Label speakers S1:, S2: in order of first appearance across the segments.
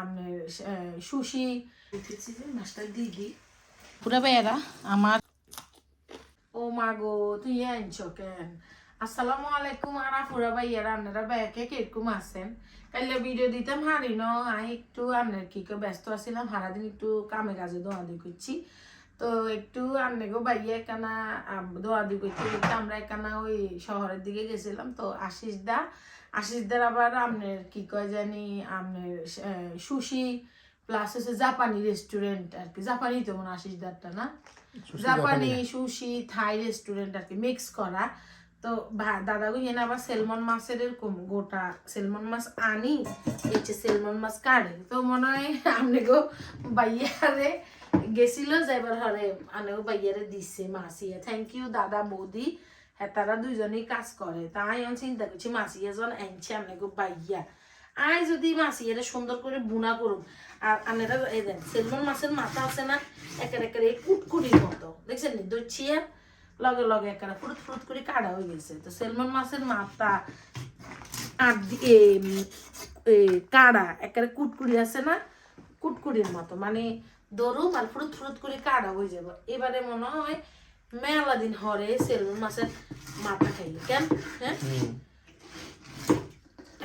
S1: আপনার সুশি। উঠেছি যে মাছটা দিয়ে পুরা বেড়া আমার ও মাগো তুই আনছো কেন? আসসালামু আলাইকুম আর আপুরা ভাইয়ারা আপনারা ব্যাকে কীরকম আছেন? কাইলে ভিডিও দিতাম হারি ন আমি একটু আপনার কি করে ব্যস্ত আছিলাম সারাদিন একটু কামে কাজে দোয়াদি করছি তো একটু আপনাকেও বাইয়ে একানা দোয়াদি করতে করতে আমরা একানা ওই শহরের দিকে গেছিলাম তো আশিস দা আশিস দার আবার আপনার কি কয় জানি আপনার সুশি প্লাস হচ্ছে জাপানি রেস্টুরেন্ট আর কি জাপানি তো মনে হয় আশিস দারটা না জাপানি সুশি থাই রেস্টুরেন্ট আর কি মিক্স করা। তো দাদা গুইয়েন আবার সেলমন মাছের এরকম গোটা সেলমন মাছ আনি হচ্ছে সেলমন মাছ কাটে তো মনে হয় আমনেগো বাইয়ারে গেছিল যাইবার হরে আনেগো বাইয়ারে দিচ্ছে মাসিয়া থ্যাংক ইউ দাদা বৌদি। তারা দুইজনেই কাজ করে। তাই আমি চিন্তা করছি মাসিয়া জন আনছে আমনেগো বাইয়া। আই যদি মাসিয়ারে সুন্দর করে বুনা করুম আর আনেরা এই দেন সেলমন মাছের মাথা আছে না, একের একের এই কুটকুটির মতো। দেখছেন নি? দইছিয়া লগে লগে একেবারে ফুরুত ফুরুত করে কাটা হয়ে গেছে। তো সেলমন মাছের মাথা আর কাড়া একেবারে কুটকুড়ি আছে না কুটকুড়ির মতো। মানে দরুম আর ফুরুত ফুরুত করে কাড়া হয়ে যাব। এবারে মনে হয় মেলা দিন হরে সেলমন মাছের মাথা খাইলে কেন? হ্যাঁ?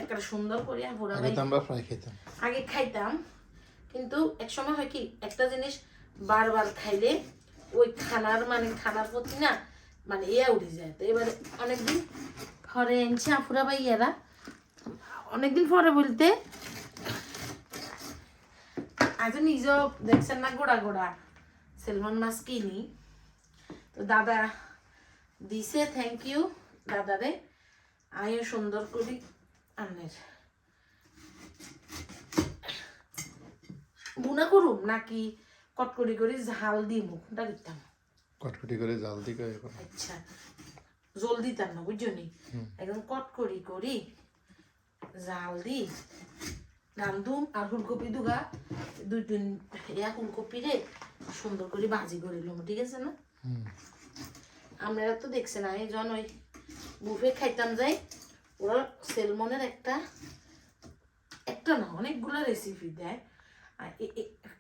S1: একটা সুন্দর করে
S2: আগে আমরা ফ্রাই খেতাম
S1: আগে খাইতাম কিন্তু এক সময় হয় কি একটা জিনিস বারবার খাইলে ওই খানার মানে খানার প্রতি না মানে ইয়া উঠে যায়। তো এবারে অনেকদিন ঘরে এনেছে আফুরা বা ইয়েরা অনেকদিন পরে বলতে আজ নিজেও দেখছেন না গোড়া গোড়া সেলমন মাছ কিনি। তো দাদা দিছে থ্যাংক ইউ দাদা দাদারে। আমিও সুন্দর করি আনের। বুনা করুম নাকি কটকরি করে ঝাল দিমু কোনটা দিতাম?
S2: কটকটি করে করে এখন।
S1: আচ্ছা জল দিতাম না বুঝছ নি? একদম কটকরি করি জাল দি রান্ধুম আর ফুলকপি দুগা। দুই তিন ইয়া ফুলকপি রে সুন্দর করে ভাজি করে লম ঠিক আছে না? আপনারা তো দেখছেন আমি যখন ওই বুফে খাইতাম যাই, ওরা সেলমনের একটা একটা না, অনেকগুলো রেসিপি দেয়। আর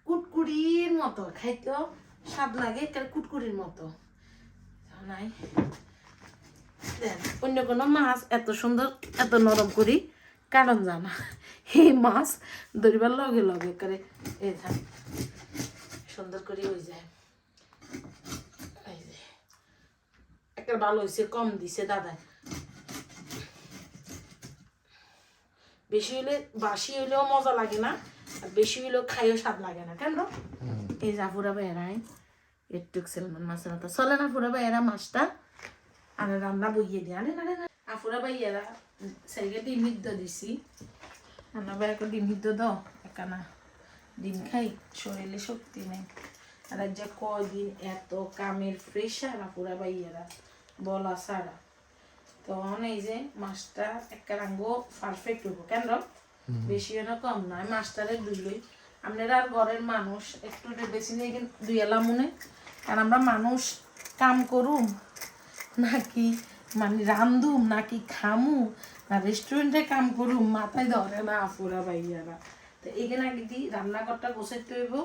S1: কুটকুড়ির মতো খাইতেও স্বাদ লাগে একটা কুটকুড়ির মতো। নাই অন্য কোনো মাছ এত সুন্দর, এত নরম করি, কারণ জানা, এই মাছ ধরিবার লগে লগে করে এ সুন্দর করে হয়ে যায় এই যে একটা ভালো হয়েছে কম দিছে দাদা বেশি হইলে বাসি হইলেও মজা লাগে না আর বেশি হইলেও খাইও স্বাদ লাগে না কেন? এই যা পুরা বেড়াই একটু সেলমন মাছের চলে না পুরা বেড়া মাছটা? আর রান্না বইয়ে দিয়ে আরে না আফুরা বাইয়ারা ডিম দিছি। রান্না বাইয়াকে ডিম দাও একানা ডিম খাই শরীরে শক্তি নেই। আর যে কয়দিন এত কামের প্রেশার আপুরা বাইয়ারা বলা সারা তো এই যে মাছটা একটা রাঙ্গ পারফেক্ট হব কেন বেশি না কম নয় মাছটারে দুইলই আপনারা আর ঘরের মানুষ একটু বেশি নিয়ে কিন্তু দুই এলাম মনে। কারণ আমরা মানুষ কাম করুম নাকি মানে রান্ধুম নাকি খামু না রেস্টুরেন্টে কাম করুম মাথায় ধরে না আফুরা ভাইয়ারা তো এখানে আগে দি রান্নাঘরটা গোছাইতে হইব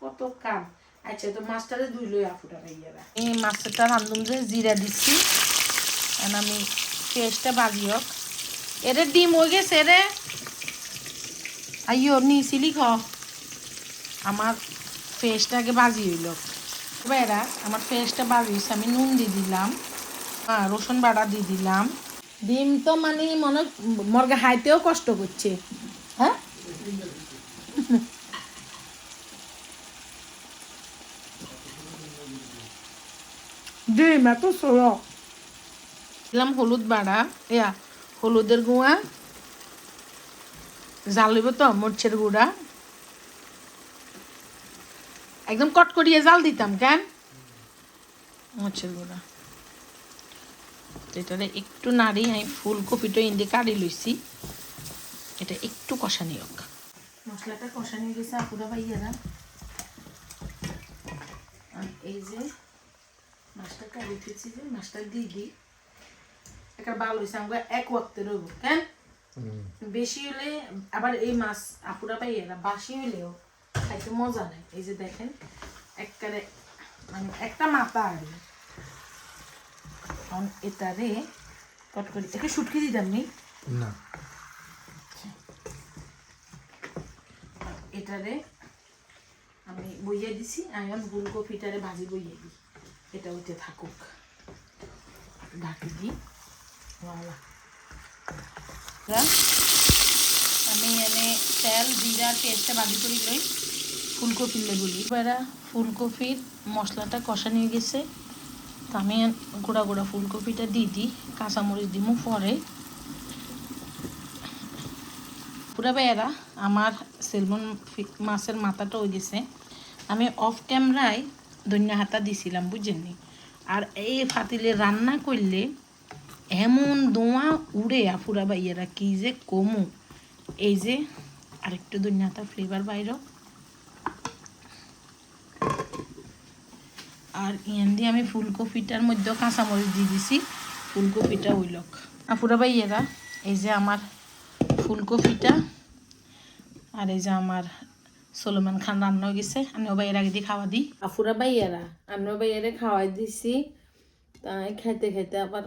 S1: কত কাম। আচ্ছা তো মাছটারে দুই লই আফুরা ভাইয়ারা এই মাছটা রান্ধুম যে জিরা দিচ্ছি এখন আমি পেঁয়াজটা বাজি হোক। এরে ডিম হয়ে গেছে রে। আইও নিয়েছিলি খ। আমার পেঁয়াজটাকে বাজি হইল। এরা আমার পেঁয়াজটা বাজি হয়েছে আমি নুন দিয়ে দিলাম। হ্যাঁ রসুন বাটা দিয়ে দিলাম। ডিম তো মানে মনে মর্গে হাইতেও কষ্ট করছে হ্যাঁ দিলাম হলুদ বাড়া ইয়া হলুদের গুঁড়া জালিব তো মরচের গুঁড়া। একদম কটকটিয়ে জাল দিতাম কেন? মরচের গুঁড়া। এটারে একটু নাড়ি আমি ফুলকপিটা ইন্দি কাটি লইছি। এটা একটু কষানি হোক মশলাটা কষানি গেছে আপুরা ভাইয়ারা। আর এই যে মাছটা কাটি দিচ্ছি যে মাছটা দিয়ে দিই। একটা ভালো হয়েছে আমরা এক ওয়াক্তে রইব কেন? বেশি হলে আবার এই মাছ আপুরা পাই এরা বাসি হলেও খাইতে মজা নেই। এই যে দেখেন একবারে মানে একটা মাথা আর কি। এখন এটারে কট করে। একে শুটকি দিতাম নি?
S2: না।
S1: এটারে আমি বইয়ে দিছি আয়ন ফুলকপিটারে ভাজি বইয়ে দিই। এটা ওইতে থাকুক। ঢাকি দিই ভালো আমি এনে তেল জিরার পেস্টটা বাজি করে লই ফুলকপি লেগুলি এবার ফুলকপির মশলাটা কষা নিয়ে গেছে। তো আমি গোড়া গোড়া ফুলকপিটা দিয়ে দিই। কাঁচামরিচ দিমু পরে। পুরা বেড়া আমার সেলমন মাছের মাথাটা হয়ে গেছে। আমি অফ ক্যামেরায় দৈন্য হাতা দিছিলাম, বুঝেননি? আর এই ফাতিলে রান্না করলে এমন দোঁয়া উড়ে আফুরা বাইয়েরা কি যে কমু। এই যে আরেকটু দৈন্য হাতা ফ্লেভার বাইর। আর ইয়ান দিয়ে আমি ফুলকপিটার মধ্যেও কাঁচামরিচ দিয়ে দিছি, ফুলকপিটা ওইলক। আফুরা বাইয়েরা এই যে আমার ফুলকপিটা, আর এই যে আমার সোলোমান খান রান্না হয়ে গেছে। আমি ও ভাইয়ের আগে দিয়ে খাওয়া দিই। আফুরা ভাইয়েরা আমি ও ভাইয়েরে খাওয়াই দিছি। তাই খাইতে খাইতে আবার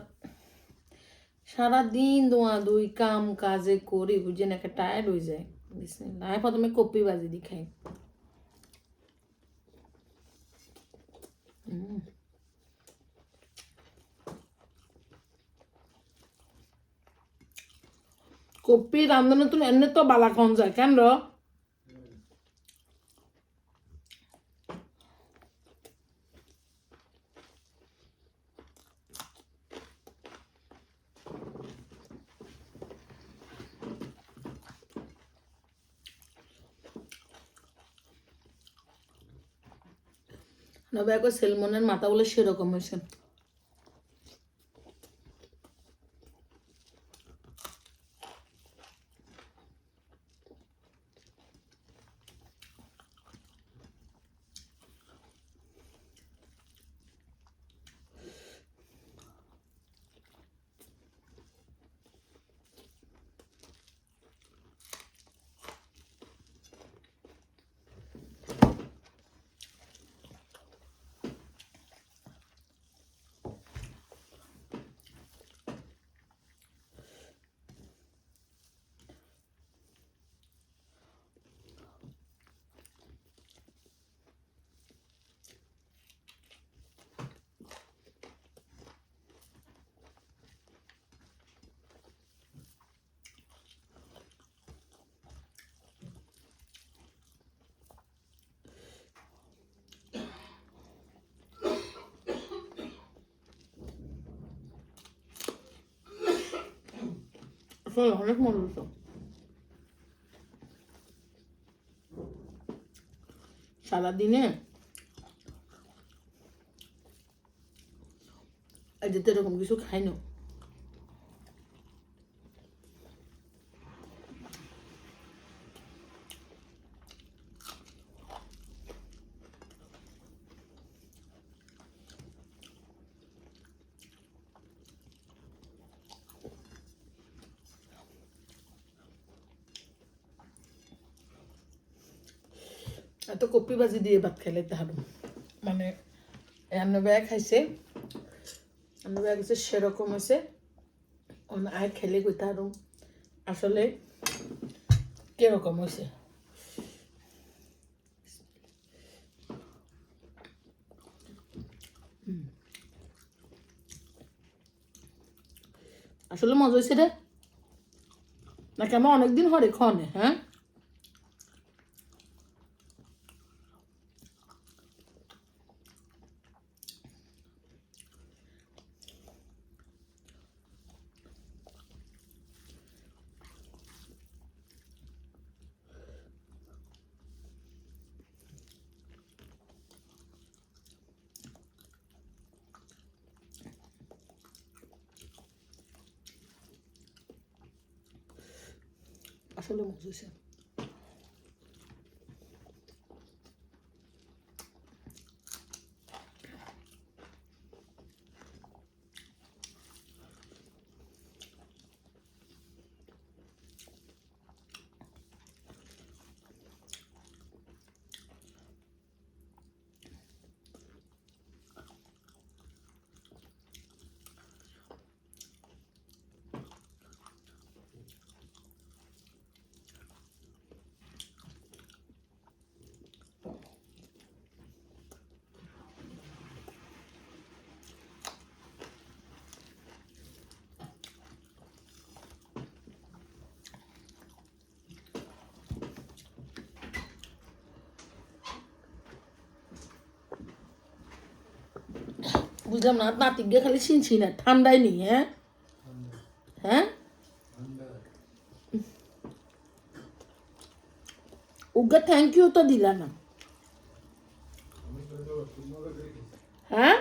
S1: সারাদিন দোয়া দুই কাম কাজে করি বুঝেন একটা টায়ার্ড হয়ে যায়। বিসমিল্লাহ। প্রথমে কপি বাজি দি খাই। কপি রান্ধনে তুমি এনে তো বালা কম যায় কেন নবে একবার সেলমনের মাথাগুলো সেরকম হয়েছে। আসলে অনেক মনে হতো সারাদিনে আজকে তো এরকম কিছু খাই না এত কপি বাজি দিয়ে ভাত খাইলে তাহার মানে রান্না বেয়া খাইছে। রান্না বেয়া গেছে সেরকম অন, আয় খেলে কই তাহার আসলে কীরকম হয়েছে। আসলে মজা হয়েছে রে। নাকি আমার অনেকদিন হরে খনে হ্যাঁ? আসলে মজা হয়েছে বুঝলাম না, নাতিক গিয়ে খালি ছিনছি না ঠান্ডায় নি হ্যাঁ? হ্যাঁ? উগা থ্যাংক ইউ তো দিলা না। হ্যাঁ?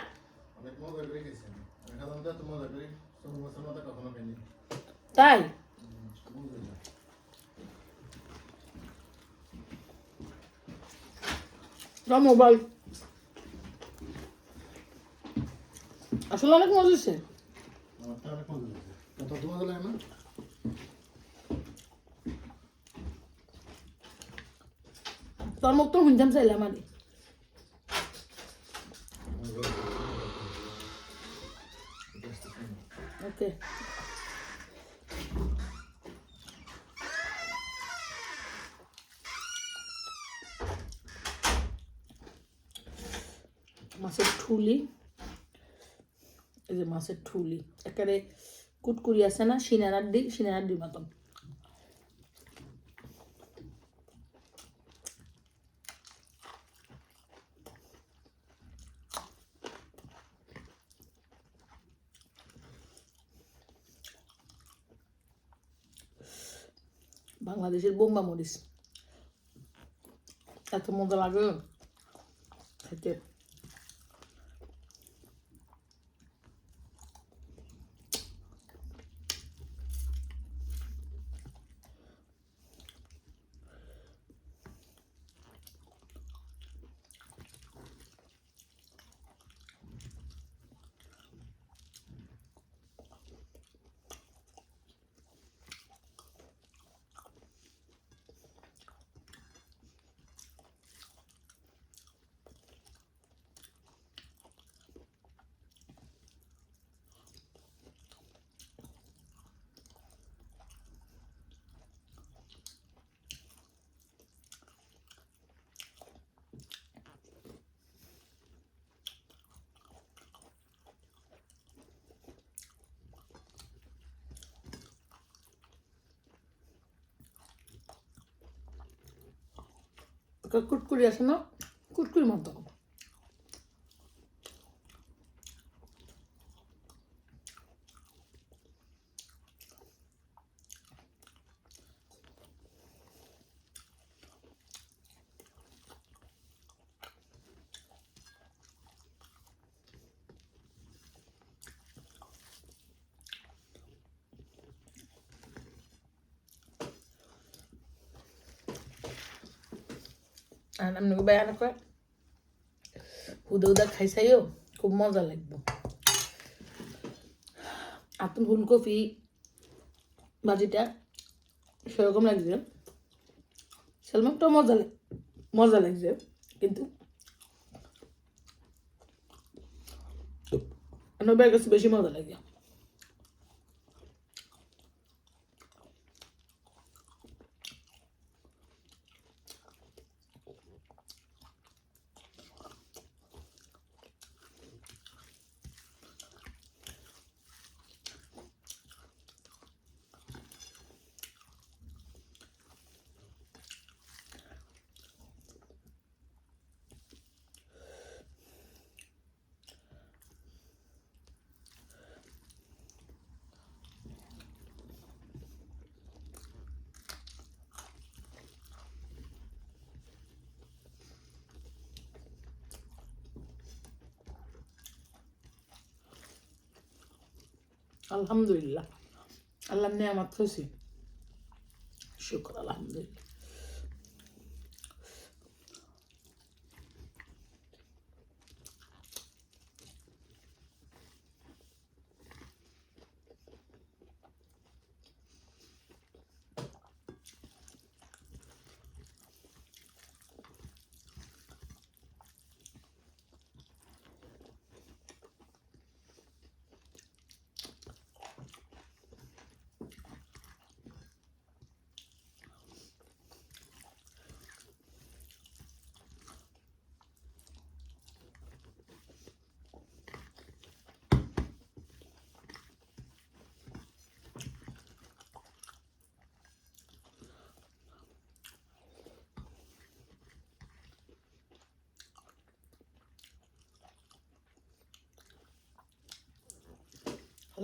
S2: অনেক মজা করে গেছি আমি আমি সাধারণত এত মজা করি সব বছর মতো কখনো খাইনি
S1: তাই দাও মোবাইল আসলে অনেক মজা হচ্ছে
S2: অনেক মজা কত মজা লাগে না?
S1: তোর মুখ তো শুনতাম চাইলাম আরে ওকে। মাছের ঠুলি। এই মাছের ঠুলি, একেবারে কুটকুরি আছে না, সিনারার দিক সিনারার দিক মতন। বাংলাদেশের বোম্বা মরিচ। এত মজা লাগে। খেতে। কুটকুরি আছে না? কুটকুরির মতো আর আমি বেয়া নকয় হুদা হুদা খাইছাইও, খুব মজা লাগবে। আতুন ফুলকপি ভাজিটা সেরকম লাগছে। সেলমাকটাও মজা মজা লাগছে, কিন্তু আমার কাছে বেশি মজা লাগে। আলহামদুলিল্লাহ। আল্লাহ নেয়ামত খুশি শুক্র আলহামদুলিল্লাহ।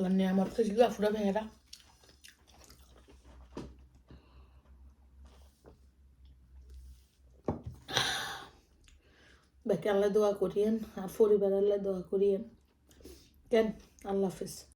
S1: আল্লাহ নিয়ামত খাইছি গাফুরা ভাইয়েরা। বাকি আল্লাহ দোয়া করিয়েন, আর পরিবার আল্লাহ দোয়া করিয়েন। কেন? আল্লাহ হাফিজ।